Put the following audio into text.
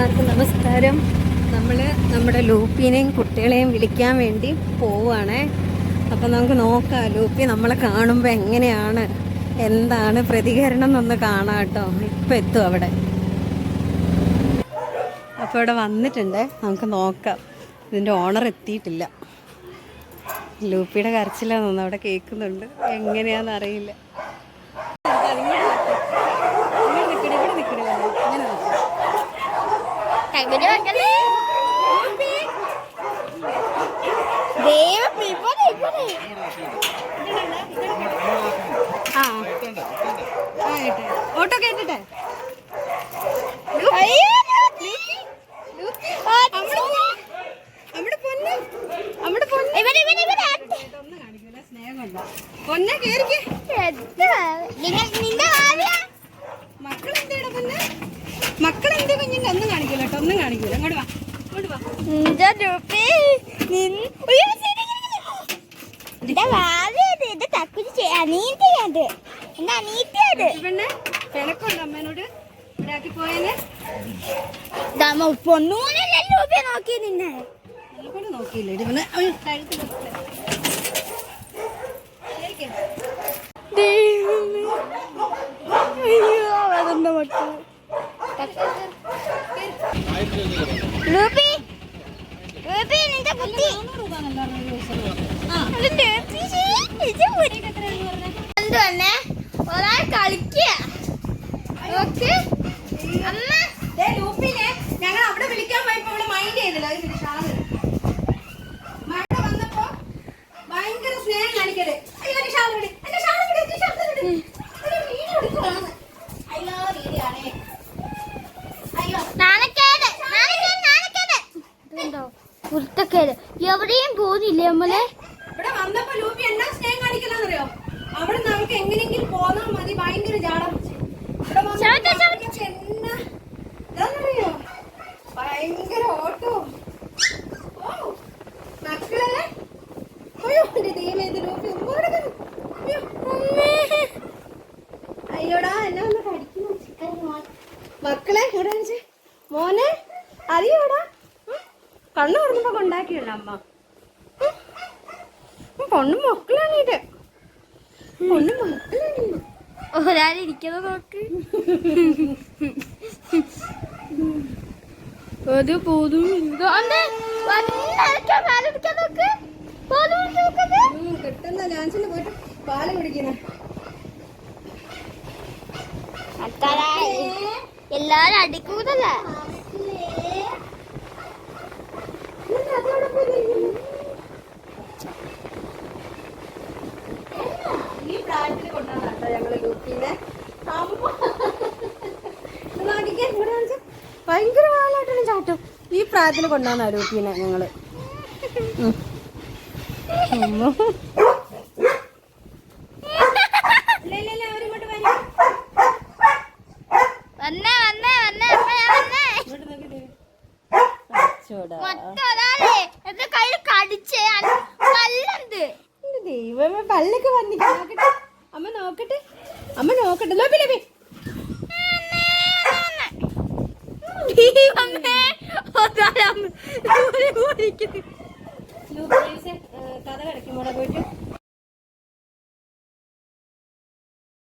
എല്ലാവർക്കും നമസ്കാരം. നമ്മൾ നമ്മുടെ ലൂപ്പിനെയും കുട്ടികളെയും വിളിക്കാൻ വേണ്ടി പോവുകയാണേ അപ്പം നമുക്ക് നോക്കാം ലൂപ്പി നമ്മളെ കാണുമ്പോൾ എങ്ങനെയാണ് എന്താണ് പ്രതികരണം എന്നൊന്ന് കാണാം കേട്ടോ. ഇപ്പം എത്തും അവിടെ. അപ്പോൾ ഇവിടെ വന്നിട്ടുണ്ട്. നമുക്ക് നോക്കാം. ഇതിന്റെ ഓണർ എത്തിയിട്ടില്ല. ലൂപ്പിയുടെ കരച്ചിലാണെന്ന് അവിടെ കേൾക്കുന്നുണ്ട്. എങ്ങനെയാണെന്ന് അറിയില്ല. കൈവിടി വെക്കല്ലേ ദൈവം ഇവിടെ ഇവിടെ ആ ഓട്ടോ കേട്ടിട്ടെ? സ്നേഹമുണ്ടോ. പൊന്നെ കേറിക്ക്? നിങ്ങൾ ഇത് തക്കുരി അനീതിയത് എന്റെ അനീതിയത് പെണ്ണെ പിണക്കുണ്ടോ അമ്മേനോട്? ഇവിടെ ആക്കി പോയേനെ നോക്കി നിന്നെ. കൊണ്ട് നോക്കിയില്ല? ഇടിവനെ കഴുത്തിൽ എന്തുവന്നെ ഒരാൾ കളിക്കുക ഓക്കെ അമ്മ. ലൂപ്പിനെ ഞങ്ങൾ അവിടെ വിളിക്കാൻ പോയപ്പോ അവൾ മൈൻഡ് ചെയ്തില്ല ഒരു മിനിറ്റ് ഷാൾ. മഴ വന്നപ്പോ ഭയങ്കര സ്നേഹം കാണിക്കരുത് അയ്യോ എന്റെ വിട്. എന്റെ ഒരു വീഡിയോ എടുക്കുവാണ്. അയ്യോ വീഡിയോ ആണേ കുരുത്തക്കേട് എവിടെയും പോകുന്നില്ല നമ്മളെ ഇവിടെ വന്നപ്പോ ലൂപ്പി എന്നാ സ്നേഹം കാണിക്കലെന്നറിയോ അവിടെ നമുക്ക് എങ്ങനെയെങ്കിലും പോന്നാ മതി. ഭയങ്കര ജാടം ഭയങ്കര ഓട്ടോ. എന്റെ ദൈവം ലൂപ്പി. അയ്യോടാ എന്നെ കടിക്കുന്നു? ചിക്കൻ മക്കളെ കാണിച്ചേ മോനെ അറിയോടാ? കണ്ണു തുറന്നപ്പോ കൊണ്ടാക്കിയല്ലോ അമ്മ. പൊണ്ണു മക്കളാണീട്ട് പൊണ്ണു മക്കളാണ് ഒരാളിരിക്കുന്നത് നോക്ക്. അത് പോതും കിട്ടുന്ന പോയിട്ട് പാൽ കുടിക്കുന്ന എല്ലാരും അടിക്കൂതല്ല കയ്യിൽ കൊണ്ടുവന്ന അരൂപ്പിനെ എന്റെ ദൈവമേ പല്ലൊക്കെ വന്നിട്ട് നോക്കട്ടെ. അമ്മ നോക്കട്ടെ. അമ്മ നോക്കട്ടെ. ലോപ്പി ലോപ്പി ദൈവമേ കഥ കിടക്കും ഇവിടെ പോയിട്ട്